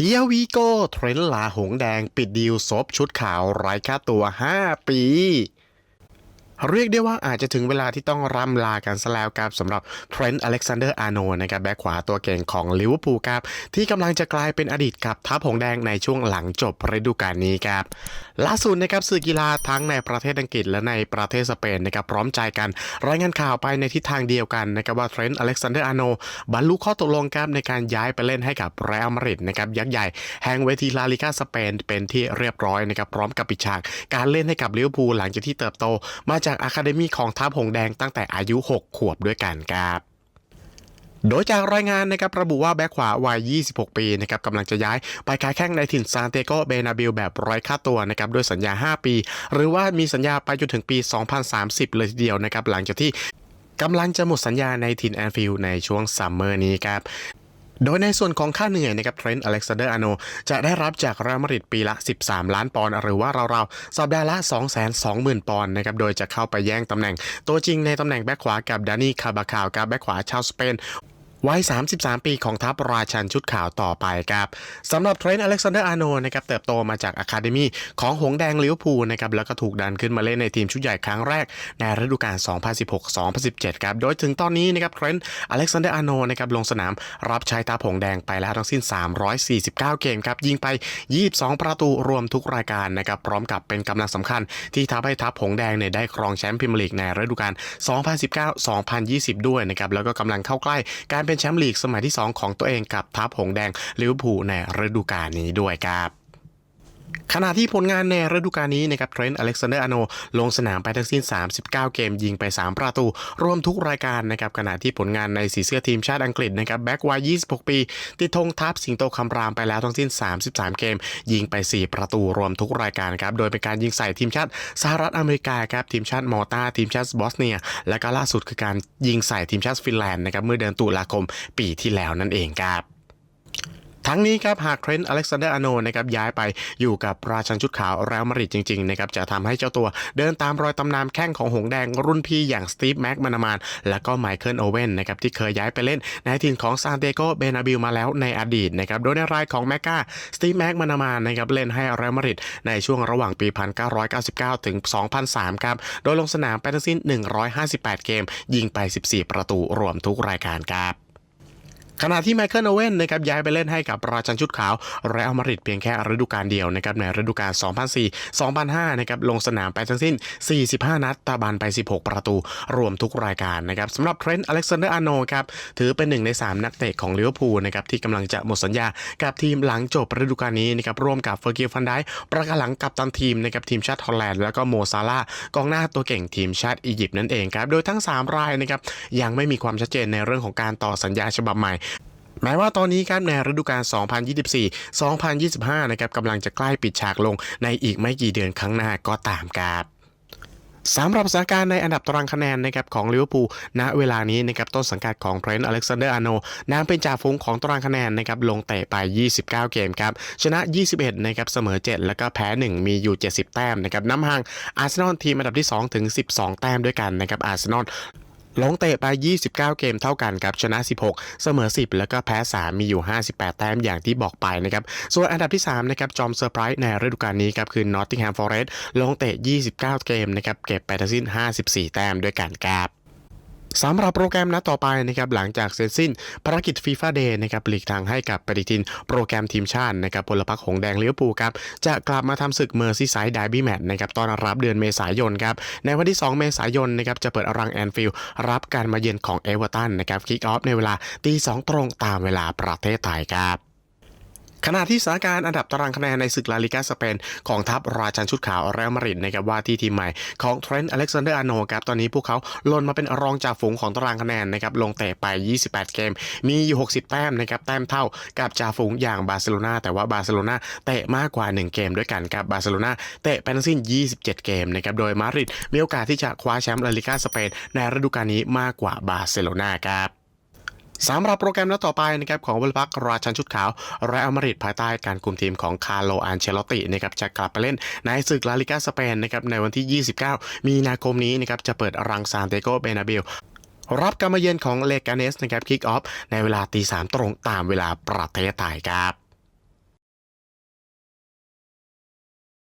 เฮียวีโก้เทรนด์ลาหงแดงปิดดีลซบชุดขาวไร้ค่าตัว 5 ปี เรียกได้ว่าอาจจะถึงเวลาที่ต้องร่ำลากันซะแล้วครับสำหรับเทรนด์อเล็กซานเดอร์อาร์โนนะครับแบ็คขวาตัวเก่งของลิเวอร์พูลครับที่กำลังจะกลายเป็นอดีตกับทัพหงแดงในช่วงหลังจบฤดูกาลนี้ครับล่าสุดนะครับสื่อกีฬาทั้งในประเทศอังกฤษและในประเทศสเปนนะครับพร้อมใจกันรายงานข่าวไปในทิศทางเดียวกันนะครับว่าเทรนด์อเล็กซานเดอร์อาร์โนบรรลุข้อตกลงครับในการย้ายไปเล่นให้กับเรอัลมาดริดนะครับยักษ์ใหญ่แห่งเวทีลาลิกาสเปนเป็นที่เรียบร้อยนะครับพร้อมกับปิดฉากการเล่นให้กับลิเวอร์พูลหลังจากที่เติบโตมาจากากอะคาเดมีของทัพหงแดงตั้งแต่อายุ 6 ขวบด้วยกันครับโดยจากรายงานนะครับระบุว่าแบ็คขวาวัย 26 ปีนะครับกำลังจะย้ายไปค้าแข้งในถิ่นซานเตโกเบนาบิลแบบไร้ค่าตัวนะครับด้วยสัญญา 5 ปี หรือว่ามีสัญญาไปจนถึงปี 2030 เลยทีเดียวนะครับหลังจากที่กำลังจะหมดสัญญาในถิ่นแอนฟิลด์ในช่วงซัมเมอร์นี้ครับ โดยในส่วนของค่าเหนื่อยนะครับเทรนด์อเล็กซานเดอร์อาโนจะได้รับจากเรอัลมาดริดปีละ 13 ล้านปอนด์หรือว่าราวๆสัปดาห์ละ 220,000 ปอนด์นะครับโดยจะเข้าไปแย่งตำแหน่ง ตัวจริงในตำแหน่งแบ็คขวากับดานี่คาบาคาวกับแบ็คขวาชาวสเปน วัย 33 ปีของทัพราชันชุดขาวต่อไปครับสำหรับเทรนต์อเล็กซานเดอร์อาโนนะครับเติบโตมาจากอะคาเดมีของหงแดงลิเวอร์พูลนะครับแล้วก็ถูกดันขึ้นมาเล่นในทีมชุดใหญ่ครั้งแรก ในฤดูกาล 2016-2017 ครับ โดยถึงตอนนี้นะครับเทรนต์อเล็กซานเดอร์อาโนนะครับลงสนามรับใช้ตาผงแดงไปแล้วทั้งสิ้น 349 เกมครับยิงไป 22 ประตูรวมทุกรายการนะครับพร้อมกับเป็นกำลังสำคัญ ที่ทำให้ทัพผงแดงเนี่ยได้ครองแชมป์พรีเมียร์ลีกในฤดูกาล 2019-2020 ด้วยนะครับแล้วก็กำลังเข้าใกล้การเป็นแชมป์ลีกสมัยที่ 2 ของตัวเองกับทัพหงแดงลิเวอร์พูลในฤดูกาลนี้ด้วยครับ ขณะที่ผลงานในฤดูกาลนี้นะครับเทรนต์อเล็กซานเดอร์อโนลงสนามไปทั้งสิ้น 39 เกมยิงไป 3 ประตู รวมทุกรายการนะครับขณะที่ผลงานในสีเสื้อทีมชาติอังกฤษนะครับแบ็กวัย 26 ปี ติดธงทัพสิงโตคำรามไปแล้วทั้งสิ้น 33 เกม ยิงไป 4 ประตูรวมทุกรายการครับโดยเป็นการยิงใส่ทีมชาติสหรัฐอเมริกาครับทีมชาติมอตาทีมชาติบอสเนีย และก็ล่าสุดคือการยิงใส่ทีมชาติฟินแลนด์นะครับเมื่อเดือนตุลาคมปีที่แล้วนั่นเองครับ ทั้งนี้ครับหากเทรนต์อเล็กซานเดอร์อโนนะครับย้ายไปอยู่กับราชันชุดขาวเรอัลมาดริดจริงๆนะครับจะทำให้เจ้าตัวเดินตามรอยตำนานแข้งของหงแดงรุ่นพี่อย่างสตีฟแม็กมานามานและก็ไมเคิลโอเว่นนะครับที่เคยย้ายไปเล่นในทีมของซานเตโกเบนาบิลมาแล้วในอดีตนะครับโดยในรายของแมกกาสตีฟแม็กมานามานนะครับเล่นให้เรอัลมาดริดในช่วงระหว่างปี 1999 ถึง 2003 ครับโดยลงสนามไปทั้งสิ้น 158 เกม ยิงไป 14 ประตูรวมทุกรายการครับ ขณะที่ไมเคิลโอเว่นนะครับย้ายไปเล่นให้กับราชันชุดขาวเรอัลมาดริดเพียงแค่ฤดูกาลเดียวนะครับในฤดูกาล 2004-2005 นะครับลงสนามไปทั้งสิ้น 45 นัดตาบันไป 16 ประตู รวมทุกรายการนะครับสำหรับเทรนต์อเล็กซานเดอร์อาร์โนครับถือเป็นหนึ่งใน 3 นักเตะของลิเวอร์พูลนะครับที่กำลังจะหมดสัญญากับทีมหลังจบฤดูกาลนี้นะครับร่วมกับเฟอร์กิลฟันได้ประกาศหลังกับตันทีมนะครับทีมชาติฮอลแลนด์แล้วก็โมซาลากองหน้าตัวเก่งทีมชาติอียิปต์นั่นเองครับโดยทั้ง 3 รายนะครับยังไม่มีความชัดเจนในเรื่องของการต่อสัญญาฉบับใหม่ แม้ว่าตอนนี้ครับในฤดูกาล 2024-2025 นะครับกำลังจะใกล้ปิดฉากลงในอีกไม่กี่เดือนข้างหน้าก็ตามครับสำหรับสถานการณ์ในอันดับตารางคะแนนนะครับของลิเวอร์พูลณเวลานี้นะครับต้นสังกัดของเทรนต์อเล็กซานเดอร์อาร์โนนำเป็นจ่าฝูงของตารางคะแนนนะครับลงเตะไป 29 เกมครับชนะ 21นะครับเสมอ 7 แล้วก็แพ้ 1 มีอยู่ 70 แต้มนะครับน้ำห่างอาร์เซนอลทีมอันดับที่ 2 ถึง 12 แต้มด้วยกันนะครับอาร์เซนอล ลงเตะไป 29 เกมเท่ากันครับชนะ 16 เสมอ 10 แล้วก็แพ้ 3 มีอยู่ 58 แต้มอย่างที่บอกไปนะครับ ส่วนอันดับที่3นะครับจอมเซอร์ไพรส์ในฤดูกาลนี้ครับคือนอตติงแฮมฟอร์เรสต์ลงเตะ 29 เกมนะครับเก็บไปทั้งสิ้น 54 แต้มด้วยกันครับ สำหรับโปรแกรมนัดต่อไปนะครับหลังจากเสร็จสิ้นภารกิจฟีฟ่าเดย์นะครับหลีกทางให้กับปฏิทินโปรแกรมทีมชาตินะครับพลพรรคหงแดงเลี้ยวปูครับจะกลับมาทำศึกเมอร์ซีไซด์ไดบี้แมตช์นะครับตอนรับเดือนเมษายนครับในวันที่ 2 เมษายนนะครับจะเปิดอรังแอนฟิลด์รับการมาเยือนของเอเวอร์ตันนะครับคิกออฟในเวลาตีสองตรงตามเวลาประเทศไทยครับ ขณะที่สถานการณ์อันดับตารางคะแนนในศึกลาลิกาสเปนของทัพราชันชุดขาวเรอัลมาดริดนะครับว่าที่ทีมใหม่ของเทรนต์อเล็กซานเดอร์อาร์โนครับตอนนี้พวกเขาลนมาเป็นรองจากฝูงของตารางคะแนนนะครับลงเตะไป 28 เกม มีอยู่ 60 แต้มนะครับแต้มเท่ากับจ่าฝูงอย่างบาร์เซโลนาแต่ว่าบาร์เซโลนาเตะมากกว่า 1 เกมด้วยกันกับบาร์เซโลนาเตะไปทั้งสิ้น 27 เกมนะครับโดยมาดริดมีโอกาสที่จะคว้าแชมป์ลาลิกาสเปนในฤดูกาลนี้มากกว่าบาร์เซโลนาครับ สำหรับโปรแกรมนัดต่อไปนะครับของบลพักราชันชุดขาวเรอัลมาดริดภายใต้การคุมทีมของคาร์โลอันเชลตินะครับจะกลับไปเล่นในศึกลาลิกาสเปนนะครับในวันที่ 29 มีนาคมนี้นะครับจะเปิดรังซานเตโกเบนาบิลรับการมาเยือนของเลกาเนสนะครับคิกออฟในเวลาตีสามตรงตามเวลาประเทศไทยครับ